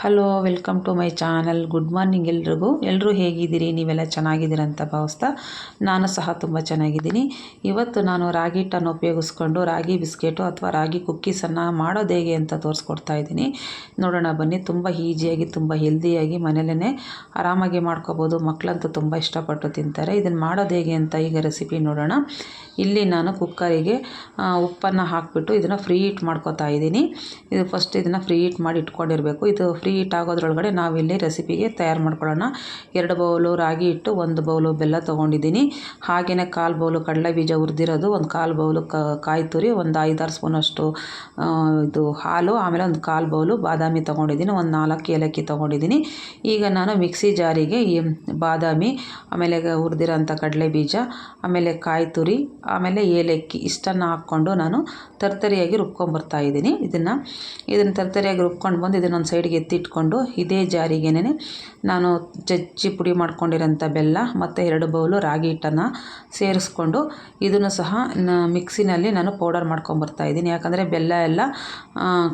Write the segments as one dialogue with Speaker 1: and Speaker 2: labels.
Speaker 1: Hello welcome to my channel good morning ಎಲ್ರಿಗೂ. ಎಲ್ಲರೂ ಹೇಗಿದ್ದೀರಿ? ನೀವೆಲ್ಲ ಚೆನ್ನಾಗಿದ್ದೀರ ಅಂತ ಭಾವಿಸ್ತಾ ನಾನು ಸಹ ತುಂಬ ಚೆನ್ನಾಗಿದ್ದೀನಿ. ಇವತ್ತು ನಾನು ರಾಗಿ ಹಿಟ್ಟನ್ನು ಉಪಯೋಗಿಸ್ಕೊಂಡು ರಾಗಿ ಬಿಸ್ಕೆಟು ಅಥವಾ ರಾಗಿ ಕುಕ್ಕೀಸನ್ನು ಮಾಡೋದು ಹೇಗೆ ಅಂತ ತೋರಿಸ್ಕೊಡ್ತಾ ಇದ್ದೀನಿ. ನೋಡೋಣ, ಬನ್ನಿ. ತುಂಬ ಈಸಿಯಾಗಿ, ತುಂಬ ಹೆಲ್ದಿಯಾಗಿ ಮನೇಲೇ ಆರಾಮಾಗಿ ಮಾಡ್ಕೋಬೋದು. ಮಕ್ಕಳಂತೂ ತುಂಬ ಇಷ್ಟಪಟ್ಟು ತಿಂತಾರೆ. ಇದನ್ನು ಮಾಡೋದು ಹೇಗೆ ಅಂತ ಈಗ ರೆಸಿಪಿ ನೋಡೋಣ. ಇಲ್ಲಿ ನಾನು ಕುಕ್ಕರಿಗೆ ಉಪ್ಪನ್ನು ಹಾಕಿಬಿಟ್ಟು ಇದನ್ನು ಫ್ರೀ ಹೀಟ್ ಮಾಡ್ಕೊತಾ ಇದ್ದೀನಿ. ಇದು ಫಸ್ಟ್ ಇದನ್ನು ಫ್ರೀ ಹೀಟ್ ಮಾಡಿ ಇಟ್ಕೊಂಡಿರಬೇಕು. ಇದು ಹೀಟ್ ಆಗೋದ್ರೊಳಗಡೆ ನಾವಿಲ್ಲಿ ರೆಸಿಪಿಗೆ ತಯಾರು ಮಾಡ್ಕೊಳ್ಳೋಣ. ಎರಡು ಬೌಲು ರಾಗಿ ಹಿಟ್ಟು, ಒಂದು ಬೌಲು ಬೆಲ್ಲ ತೊಗೊಂಡಿದ್ದೀನಿ. ಹಾಗೆಯೇ ಕಾಲು ಬೌಲು ಕಡಲೆ ಬೀಜ ಹುರಿದಿರೋದು, ಒಂದು ಕಾಲು ಬೌಲು ಕಾಯಿ ತುರಿ, ಒಂದು ಐದಾರು ಸ್ಪೂನಷ್ಟು ಇದು ಹಾಲು, ಆಮೇಲೆ ಒಂದು ಕಾಲು ಬೌಲು ಬಾದಾಮಿ ತೊಗೊಂಡಿದ್ದೀನಿ, ಒಂದು ನಾಲ್ಕು ಏಲಕ್ಕಿ ತೊಗೊಂಡಿದ್ದೀನಿ. ಈಗ ನಾನು ಮಿಕ್ಸಿ ಜಾರಿಗೆ ಈ ಬಾದಾಮಿ, ಆಮೇಲೆ ಹುರಿದಿರೋಂಥ ಕಡಲೆ ಬೀಜ, ಆಮೇಲೆ ಕಾಯಿ ತುರಿ, ಆಮೇಲೆ ಏಲಕ್ಕಿ ಇಷ್ಟನ್ನು ಹಾಕ್ಕೊಂಡು ನಾನು ತರ್ತರಿಯಾಗಿ ರುಬ್ಕೊಂಡ್ಬರ್ತಾ ಇದ್ದೀನಿ. ಇದನ್ನು ಇದನ್ನು ತರ್ತರಿಯಾಗಿ ರುಬ್ಕೊಂಡು ಬಂದು ಇದನ್ನೊಂದು ಸೈಡ್ಗೆ ಎತ್ತಿಟ್ಕೊಂಡು ಇದೇ ಜಾರಿಗೆನೇ ನಾನು ಜಜ್ಜಿ ಪುಡಿ ಮಾಡ್ಕೊಂಡಿರೋಂಥ ಬೆಲ್ಲ ಮತ್ತು ಎರಡು ಬೌಲು ರಾಗಿ ಹಿಟ್ಟನ್ನು ಸೇರಿಸ್ಕೊಂಡು ಇದನ್ನು ಸಹ ಮಿಕ್ಸಿನಲ್ಲಿ ನಾನು ಪೌಡರ್ ಮಾಡ್ಕೊಂಬರ್ತಾ ಇದ್ದೀನಿ. ಯಾಕಂದರೆ ಬೆಲ್ಲ ಎಲ್ಲ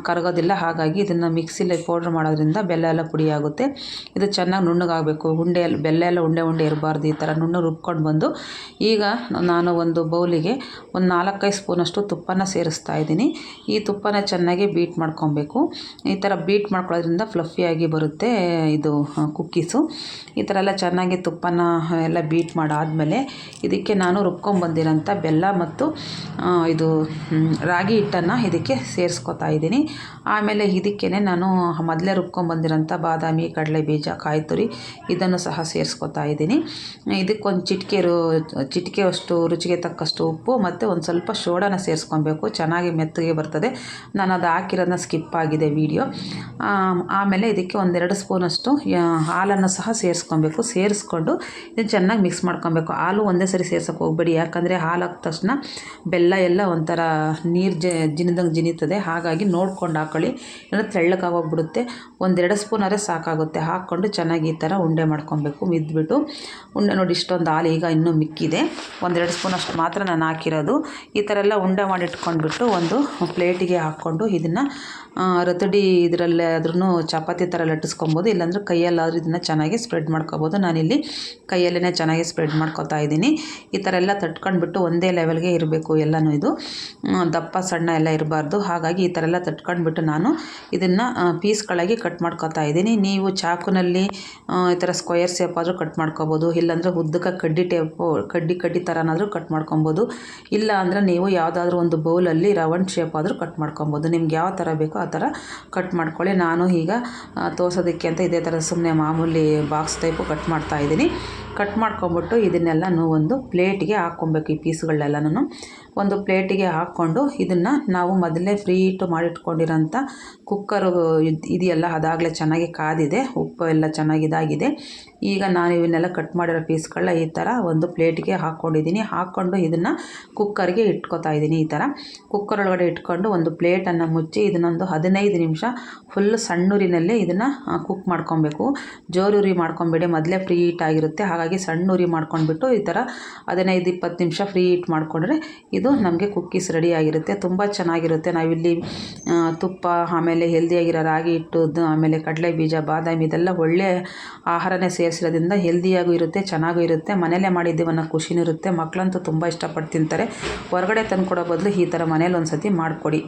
Speaker 1: ಕರಗೋದಿಲ್ಲ. ಹಾಗಾಗಿ ಇದನ್ನು ಮಿಕ್ಸಿಲಿ ಪೌಡ್ರ್ ಮಾಡೋದ್ರಿಂದ ಬೆಲ್ಲ ಎಲ್ಲ ಪುಡಿ ಆಗುತ್ತೆ. ಇದು ಚೆನ್ನಾಗಿ ನುಣ್ಣಗಾಗಬೇಕು. ಉಂಡೆ ಬೆಲ್ಲ ಎಲ್ಲ ಉಂಡೆ ಉಂಡೆ ಇರಬಾರ್ದು. ಈ ಥರ ನುಣ್ಣು ರುಬ್ಕೊಂಡು ಬಂದು ಈಗ ನಾನು ಒಂದು ಬೌಲಿಗೆ ಒಂದು ನಾಲ್ಕೈದು ಸ್ಪೂನಷ್ಟು ತುಪ್ಪನ ಸೇರಿಸ್ತಾ ಇದ್ದೀನಿ. ಈ ತುಪ್ಪನ ಚೆನ್ನಾಗಿ ಬೀಟ್ ಮಾಡ್ಕೊಬೇಕು. ಈ ಥರ ಬೀಟ್ ಮಾಡ್ಕೊಳ್ಳೋದ್ರಿಂದ ಫ್ಲಫಿಯಾಗಿ ಬರುತ್ತೆ ಇದು ಕುಕ್ಕೀಸು ಈ ಥರ ಎಲ್ಲ ಚೆನ್ನಾಗಿ ತುಪ್ಪನ ಎಲ್ಲ ಬೀಟ್ ಮಾಡಾದಮೇಲೆ ಇದಕ್ಕೆ ನಾನು ರುಬ್ಕೊಂಬಂದಿರೋಂಥ ಬೆಲ್ಲ ಮತ್ತು ಇದು ರಾಗಿ ಹಿಟ್ಟನ್ನು ಇದಕ್ಕೆ ಸೇರಿಸ್ಕೊತಾ ಇದ್ದೀನಿ. ಆಮೇಲೆ ಇದಕ್ಕೇ ನಾನು ಮೊದಲೇ ರುಬ್ಕೊಂಬಂದಿರೋಂಥ ಬಾದಾಮಿ, ಕಡಲೆ ಬೀಜ, ಕಾಯಿ ತುರಿ ಇದನ್ನು ಸಹ ಸೇರಿಸ್ಕೊತಾ ಇದ್ದೀನಿ. ಇದಕ್ಕೊಂದು ಚಿಟಿಕೆ ರು, ಚಿಟಿಕೆ ಅಷ್ಟು ರುಚಿಗೆ ತಕ್ಕಷ್ಟು ಉಪ್ಪು ಮತ್ತು ಒಂದು ಸ್ವಲ್ಪ ಸೋಡಾನ ಸೇರಿಸ್ಕೊಬೇಕು. ಚೆನ್ನಾಗಿ ಮೆತ್ತಗೆ ಬರ್ತದೆ. ನಾನು ಅದು ಹಾಕಿರೋದನ್ನ ಸ್ಕಿಪ್ ಆಗಿದೆ ವೀಡಿಯೋ ಆಮೇಲೆ ಇದಕ್ಕೆ ಒಂದೆರಡು ಸ್ಪೂನಷ್ಟು ಹಾಲನ್ನು ಸಹ ಸೇರಿಸ್ಕೊಬೇಕು. ಸೇರಿಸ್ಕೊಂಡು ಇದನ್ನು ಚೆನ್ನಾಗಿ ಮಿಕ್ಸ್ ಮಾಡ್ಕೊಬೇಕು. ಹಾಲು ಒಂದೇ ಸರಿ ಸೇರ್ಸೋಕೆ ಹೋಗಬೇಡಿ. ಯಾಕಂದರೆ ಹಾಲು ಹಾಕಿದ ತಕ್ಷಣ ಬೆಲ್ಲ ಎಲ್ಲ ಒಂಥರ ನೀರು ಜ, ಜಿನಿದಂಗೆ ಜಿನಿತದೆ. ಹಾಗಾಗಿ ನೋಡ್ಕೊಂಡು ಹಾಕೊಳ್ಳಿ. ಇಲ್ಲ ತೆಳ್ಳಗಾಗೋಗ್ಬಿಡುತ್ತೆ. ಒಂದೆರಡು ಸ್ಪೂನ್ ಅರೆ ಸಾಕಾಗುತ್ತೆ. ಹಾಕ್ಕೊಂಡು ಚೆನ್ನಾಗಿ ಈ ಥರ ಉಂಡೆ ಮಾಡ್ಕೊಬೇಕು. ಮಿದ್ಬಿಟ್ಟು ಉಂಡೆ ನೋಡಿ ಇಷ್ಟೊಂದು ಹಾಲು ಈಗ ಇನ್ನೂ ಮಿಕ್ಕಿದೆ. ಒಂದೆರಡು ಸ್ಪೂನ್ ಅಷ್ಟು ಮಾತ್ರ ನಾನು ಹಾಕಿರೋದು. ಈ ಥರ ಎಲ್ಲ ಉಂಡೆ ಮಾಡಿಟ್ಕೊಂಡ್ಬಿಟ್ಟು ಒಂದು ಪ್ಲೇಟಿಗೆ ಹಾಕ್ಕೊಂಡು ಇದನ್ನು ರತಡಿ ಇದರಲ್ಲೇ ಆದ್ರೂ ಚಪಾತಿ ಥರ ಲಟ್ಟಿಸ್ಕೊಬೋದು, ಇಲ್ಲಾಂದ್ರೆ ಕೈಯಲ್ಲಾದರೂ ಇದನ್ನು ಚೆನ್ನಾಗಿ ಸ್ಪ್ರೆಡ್ ಮಾಡ್ಕೊಬೋದು. ನಾನಿಲ್ಲಿ ಕೈಯಲ್ಲೇ ಚೆನ್ನಾಗಿ ಸ್ಪ್ರೆಡ್ ಮಾಡ್ಕೊತಾ ಇದ್ದೀನಿ. ಈ ಥರ ಎಲ್ಲ ತಟ್ಕೊಂಡ್ಬಿಟ್ಟು ಒಂದೇ ಲೆವೆಲ್ಗೆ ಇರಬೇಕು ಎಲ್ಲನೂ ಇದು. ದಪ್ಪ ಸಣ್ಣ ಎಲ್ಲ ಇರಬಾರ್ದು. ಹಾಗಾಗಿ ಈ ಥರ ಎಲ್ಲ ತಟ್ಕೊಂಡ್ಬಿಟ್ಟು ನಾನು ಇದನ್ನು ಪೀಸ್ಗಳಾಗಿ ಕಟ್ ಮಾಡ್ಕೊತಾ ಇದ್ದೀನಿ. ನೀವು ಚಾಕುನಲ್ಲಿ ಈ ಥರ ಸ್ಕ್ವಯರ್ ಶೇಪ್ ಆದರೂ ಕಟ್ ಮಾಡ್ಕೊಬೋದು. ಇಲ್ಲಾಂದರೆ ಉದ್ದಕ್ಕೆ ಕಡ್ಡಿ ಟೇಪು ಕಡ್ಡಿ ಕಡ್ಡಿ ಥರನಾದರೂ ಕಟ್ ಮಾಡ್ಕೊಬೋದು. ಇಲ್ಲ ಅಂದರೆ ನೀವು ಯಾವುದಾದ್ರೂ ಒಂದು ಬೌಲಲ್ಲಿ ರೌಂಡ್ ಶೇಪ್ ಆದರೂ ಕಟ್ ಮಾಡ್ಕೊಬೋದು. ನಿಮ್ಗೆ ಯಾವ ಥರ ಬೇಕೋ ಆ ಥರ ಕಟ್ ಮಾಡ್ಕೊಳ್ಳಿ. ನಾನು ಈಗ ತೋರ್ಸೋದಕ್ಕೆ ಅಂತ ಇದೇ ಥರ ಸುಮ್ಮನೆ ಮಾಮೂಲಿ ಬಾಕ್ಸ್ ಟೈಪು ಕಟ್ ಮಾಡ್ತಾ ಇದ್ದೀನಿ. ಕಟ್ ಮಾಡ್ಕೊಂಬಿಟ್ಟು ಇದನ್ನೆಲ್ಲನೂ ಒಂದು ಪ್ಲೇಟಿಗೆ ಹಾಕ್ಕೊಬೇಕು ಈ ಪೀಸ್ಗಳನ್ನೆಲ್ಲನೂ ಒಂದು ಪ್ಲೇಟಿಗೆ ಹಾಕ್ಕೊಂಡು ಇದನ್ನು ನಾವು ಮೊದಲೇ ಫ್ರೀ ಇಟ್ಟು ಮಾಡಿಟ್ಕೊಂಡಿರೋಂಥ ಕುಕ್ಕರು ಇದು ಇದೆಯಲ್ಲ, ಅದಾಗಲೇ ಚೆನ್ನಾಗಿ ಕಾದಿದೆ, ಉಪ್ಪು ಎಲ್ಲ ಚೆನ್ನಾಗಿ ಇದಾಗಿದೆ ಈಗ ನಾನು ಇವನ್ನೆಲ್ಲ ಕಟ್ ಮಾಡಿರೋ ಪೀಸ್ಗಳನ್ನ ಈ ಥರ ಒಂದು ಪ್ಲೇಟಿಗೆ ಹಾಕ್ಕೊಂಡಿದ್ದೀನಿ ಹಾಕ್ಕೊಂಡು ಇದನ್ನು ಕುಕ್ಕರ್ಗೆ ಇಟ್ಕೊತಾ ಇದ್ದೀನಿ ಈ ಥರ ಕುಕ್ಕರ್ ಒಳಗಡೆ ಇಟ್ಕೊಂಡು ಒಂದು ಪ್ಲೇಟನ್ನು ಮುಚ್ಚಿ ಇದನ್ನೊಂದು ಹದಿನೈದು ನಿಮಿಷ ಫುಲ್ ಸಣ್ಣೂರಿನಲ್ಲೇ ಇದನ್ನು ಕುಕ್ ಮಾಡ್ಕೊಬೇಕು. ಜೋರುರಿ ಮಾಡ್ಕೊಬೇಡಿ. ಮೊದಲೇ ಫ್ರೀ ಹೀಟ್ ಆಗಿರುತ್ತೆ. ಹಾಗಾಗಿ ಸಣ್ಣ ಉರಿ ಮಾಡ್ಕೊಂಡ್ಬಿಟ್ಟು ಈ ಥರ ಹದಿನೈದು ಇಪ್ಪತ್ತು ನಿಮಿಷ ಫ್ರೀ ಹೀಟ್ ಮಾಡಿಕೊಂಡ್ರೆ ಇದು ನಮಗೆ ಕುಕ್ಕೀಸ್ ರೆಡಿ ಆಗಿರುತ್ತೆ. ತುಂಬ ಚೆನ್ನಾಗಿರುತ್ತೆ. ನಾವಿಲ್ಲಿ ತುಪ್ಪ, ಆಮೇಲೆ ಹೆಲ್ದಿಯಾಗಿರೋ ರಾಗಿ ಹಿಟ್ಟು ಆಮೇಲೆ ಕಡಲೆ ಬೀಜ ಬಾದಾಮಿ ಇದೆಲ್ಲ ಒಳ್ಳೆಯ ಆಹಾರನೇ ಸೇರಿಸಿರೋದ್ರಿಂದ ಹೆಲ್ದಿಯಾಗೂ ಇರುತ್ತೆ, ಚೆನ್ನಾಗೂ ಇರುತ್ತೆ. ಮನೆಯಲ್ಲೇ ಮಾಡಿದ್ದೀವಿ ಅನ್ನೋ ಖುಷಿನೂ ಇರುತ್ತೆ. ಮಕ್ಕಳಂತೂ ತುಂಬ ಇಷ್ಟಪಟ್ಟು ತಿಂತಾರೆ. ಹೊರಗಡೆ ತಂದುಕೊಡೋ ಬದಲು ಈ ಥರ ಮನೇಲಿ ಒಂದು ಸತಿ ಮಾಡಿಕೊಡಿ.